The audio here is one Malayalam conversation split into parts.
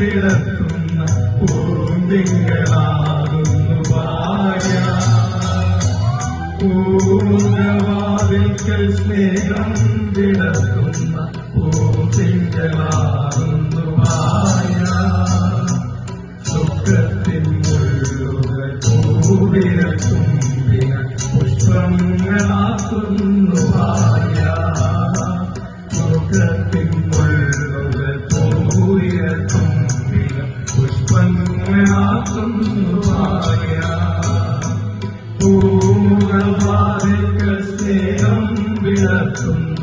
വിളത്തുന്ന പൂന്തിങ്കളാകുന്നു ഭാര്യ. പൂമുഖവാതിൽക്കൽ സ്നേഹം വിളത്തുന്ന പൂന്തിങ്കളാകുന്നു ഭാര്യ. ദുഃഖത്തിൻ മുള്ളുകൾ പൂവിരത്തുമ്പിന വിളത്തുന്ന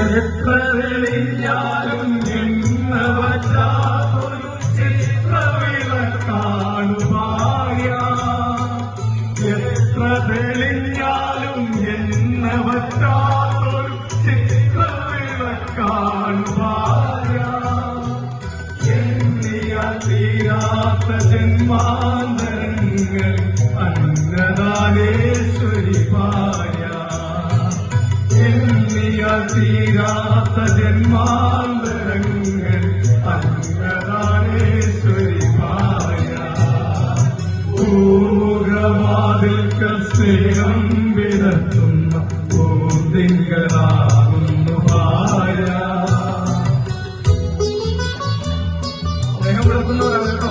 എത്ര തെളിഞ്ഞാലും എന്നവറ്റാതൊരു ചിത്രവിളക്കാണു ഭാര്യ എത്ര തെളിഞ്ഞാലും എന്നവറ്റാതൊരു ചിത്രവിളക്കാണു ഭാര്യ എണ്ണിയ തീരാത്ത ജന്മാന്തരങ്ങൾ ഭാര്യ എണ്ണിയ തീരാത്ത ജന്മാന്തരങ്ങൾ അന്നദാനേശ്വരി ഭാര്യ പൂമുഖവാതിൽക്കൽ സ്നേഹം വിടത്തുന്ന പൂന്തിങ്കളാകുന്നു ഭാര്യ സ്നേഹം കേട്ടോ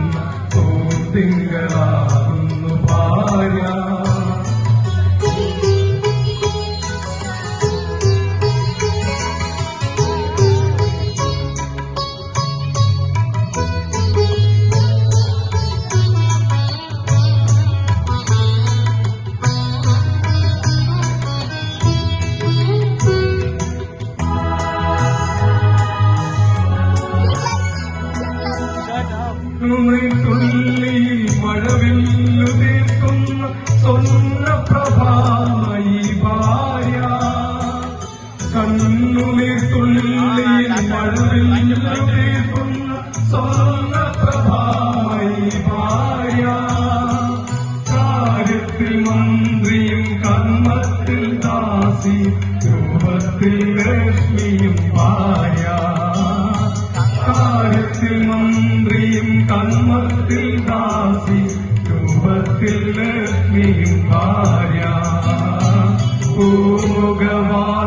തുള്ളിയിൽ മഴവില്ലു തീർക്കുന്ന സ്വർണ പ്രഭാമയി ഭാര്യ. കണ്ണുനീർ തുള്ളിയിൽ മഴവില്ലു തീർക്കുന്ന സ്വർണ പ്രഭാമയി ഭാര്യ. കാര്യത്തിൽ മന്ത്രിയും കർമ്മത്തിൽ ദാസി രൂപത്തിൽ കാര്യത്തിൽ മന്ത്രിയും കർമ്മത്തിൽ ദാസി രൂപത്തിൽ ലക്ഷ്മിയും ഭാര്യ. പൂമുഖവാതിൽക്കൽ